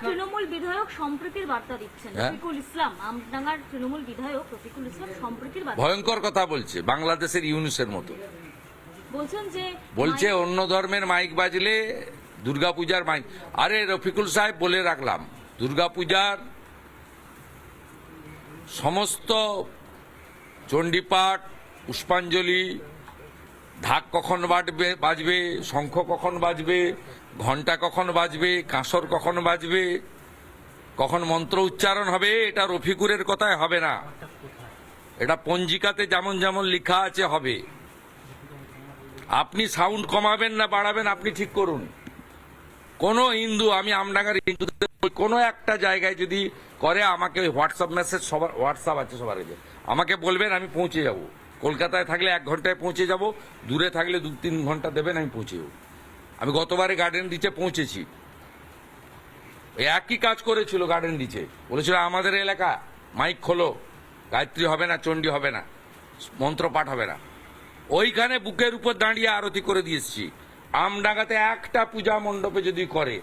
তৃণমূল বিধায়ক সম্প্রীতির বার্তা দিচ্ছেন হ্যাঁ? রফিকুল ইসলাম। আমডাঙ্গার তৃণমূল বিধায়ক রফিকুল ইসলাম সম্প্রীতির বার্তা ভয়ঙ্কর কথা বলছে বাংলাদেশের ইউনুসের মতো। বলছেন যে বলছে অন্য ধর্মের মাইক বাজলে দুর্গাপূজার মাইক। আরে রফিকুল সাহেব বলে রাখলাম দুর্গাপূজার সমস্ত চণ্ডীপাঠ পুষ্পাঞ্জলি ঢাক কখন বাজবে বাজবে, শঙ্খ কখন বাজবে ঘণ্টা কখন বাজবে, কাঁসর কখন বাজবে, কখন মন্ত্র উচ্চারণ হবে, এটা রফিকুরের কথায় হবে না। এটা পঞ্জিকাতে যেমন যেমন লেখা আছে, হবে। আপনি সাউন্ড কমাবেন না, বাড়াবেন, আপনি ঠিক করুন। কোন হিন্দু, আমি আমডাঙ্গার হিন্দুদের কোনো একটা জায়গায় যদি করে, আমাকে হোয়াটসঅ্যাপ মেসেজ সবার হোয়াটসঅ্যাপ আছে সবার আমাকে বলবেন, আমি পৌঁছে যাব। কলকাতায় থাকলে এক ঘন্টায় পৌঁছে যাব, দূরে থাকলে দু তিন ঘণ্টা দেবেন, আমি পৌঁছে যাব আমি গতবারে গার্ডেন রিচে পৌঁছেছি। একই কাজ করেছিল গার্ডেন রিচে বলেছিল, আমাদের এলাকা মাইক খোলো। গায়ত্রী হবে না, চণ্ডী হবে না মন্ত্র পাঠ হবে না। ওইখানে বুকের উপর দাঁড়িয়ে আরতি করে দিয়েছি আমডাঙ্গাতে একটা পূজা মণ্ডপে যদি করে,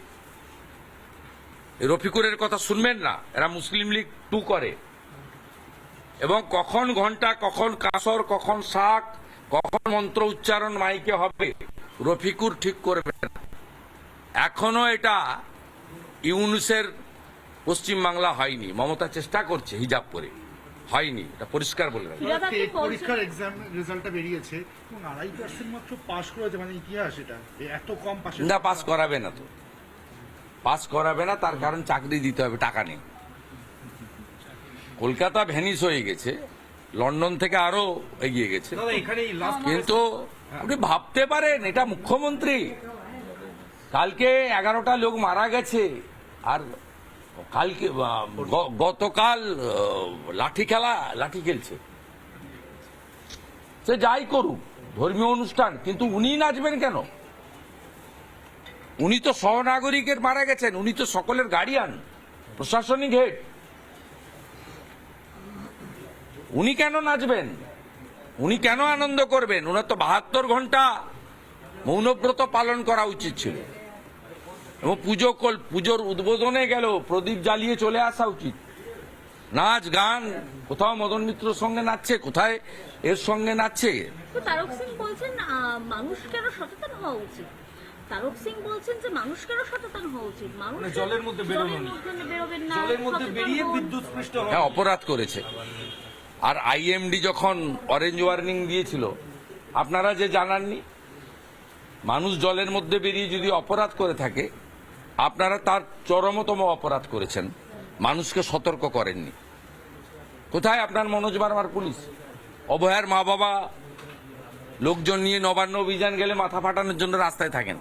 রফিকুরের কথা শুনবেন না, এরা মুসলিম লীগ টু করে। এবং কখন ঘণ্টা কখন কাসর কখন শাক কখন মন্ত্র উচ্চারণ মাইকে হবে রফিকুর ঠিক করবে না। এখনও এটা ইউনুসের পশ্চিমবাংলা হয়নি। মমতা চেষ্টা করছে হিজাব করে হয়নি এটা পরিষ্কার বলে পরীক্ষার এক্সাম রেজাল্টটা বেরিয়েছে এবং আড়াই পার্সেন্ট মাত্র পাস করেছে মানে ইতিহাস এটা। এত কম পাশে না পাস করাবে না তো। পাস করাবে না তার কারণ চাকরি দিতে হবে টাকা নেই। কলকাতা ভ্যানিস হয়ে গেছে লন্ডন থেকে আরও এগিয়ে গেছে। কিন্তু আপনি ভাবতে পারেন এটা মুখ্যমন্ত্রী। কালকে এগারোটা লোক মারা গেছে আর কালকে গতকাল লাঠি খেলা লাঠি খেলছে। সে যাই করুক ধর্মীয় অনুষ্ঠান কিন্তু উনি নাচবেন কেন? উনি তো সহনাগরিকের মারা গেছেন উনি তো সকলের গার্ডিয়ান প্রশাসনিক হেড উনি কেন নাচবেন? উনি কেন আনন্দ করবেন? ওনার তো বাহাত্তর ঘণ্টা মৌনব্রত পালন করা উচিত ছিল। এবং পুজো কল- পুজোর উদ্বোধনে গেল প্রদীপ জ্বালিয়ে চলে আসা উচিত। নাচ গান কোথাও মদন মিত্রর সঙ্গে নাচছে কোথায় এর সঙ্গে নাচছে? তো তারক সিং বলছেন আহ, সচেতন হওয়া উচিত? তারক সিং বলছেন যে মানুষকেরও সচেতন হওয়া উচিত? মানুষ মানে জলের মধ্যে জলের মধ্যে বেরোবেন না জলের মধ্যে বেরিয়ে বিদ্যুৎ স্পৃষ্ট হ্যাঁ অপরাধ করেছে। আর আইএমডি যখন অরেঞ্জ ওয়ার্নিং দিয়েছিল, আপনারা যে জানাননি? মানুষ জলের মধ্যে বেরিয়ে যদি অপরাধ করে থাকে, আপনারা তার চরমতম অপরাধ করেছেন। মানুষকে সতর্ক করেননি। কোথায় আপনার মনোজ বার্মার পুলিশ? অভয়ার মা বাবা লোকজন নিয়ে নবান্ন অভিযান গেলে মাথা ফাটানোর জন্য রাস্তায় থাকেন।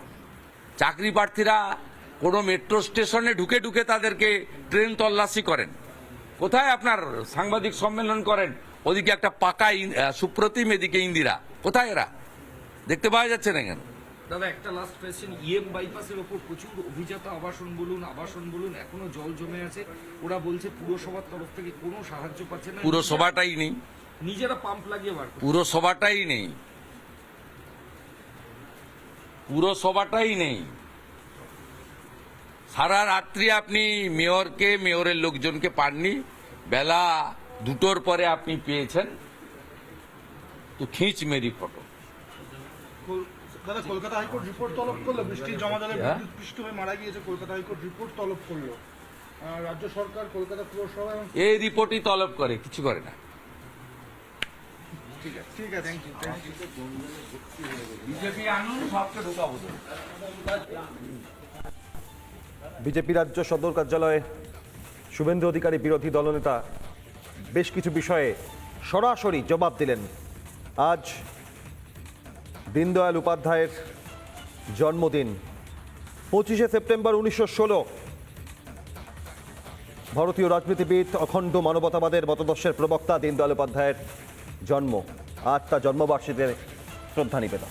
চাকরি প্রার্থীরা কোনো মেট্রো স্টেশনে ঢুকে ঢুকে তাদেরকে ট্রেন তল্লাশি করেন। কোথায় আপনার সাংবাদিক সম্মেলন করেন? ওদিকে একটা পাকা সুপ্রতিম এদিকে ইন্দিরা। কোথায় এরা? দেখতে পাওয়া যাচ্ছে না কেন? দাদা একটা লাস্ট কোয়েশ্চেন ইএম বাইপাসের ওপর প্রচুর অভিজাত আবাসন বলুন আবাসন বলুন এখনও জল জমে আছে। ওরা বলছে পুরসভার তরফ থেকে কোনো সাহায্য পাচ্ছে না। পুরসভাটাই নেই। নিজেরা পাম্প লাগিয়ে বার পুরসভাটাই নেই। পুরসভাটাই নেই। সারা রাত্রি আপনি মেয়রকে মেয়রের লোকজনকে পাননি। বেলা দুটোর পরে আপনি পেয়েছেন। তো খিঁচ মেরি ফটো। দাদা কলকাতা হাইকোর্ট রিপোর্ট তলব করল? বৃষ্টির জমা জলে হ্যাঁ? বিদ্যুৎ হয়ে মারা গিয়েছে কলকাতা হাইকোর্ট রিপোর্ট তলব করল। রাজ্য সরকার কলকাতা পুরসভা এই রিপোর্টই তলব করে কিছু করে না। ঠিক আছে ঠিক আছে thank you thank you BJP আনুন সবকে ঢুকাবো। বিজেপি রাজ্য সদর কার্যালয়ে শুভেন্দু অধিকারী বিরোধী দলনেতা বেশ কিছু বিষয়ে সরাসরি জবাব দিলেন। আজ দীনদয়াল উপাধ্যায়ের জন্মদিন, পঁচিশে সেপ্টেম্বর উনিশশো ষোলো। ভারতীয় রাজনীতিবিদ, অখণ্ড মানবতাবাদের মতদর্শের প্রবক্তা দীনদয়াল উপাধ্যায়ের জন্ম। আজ তার জন্মবার্ষিকীতে শ্রদ্ধা নিবেদন।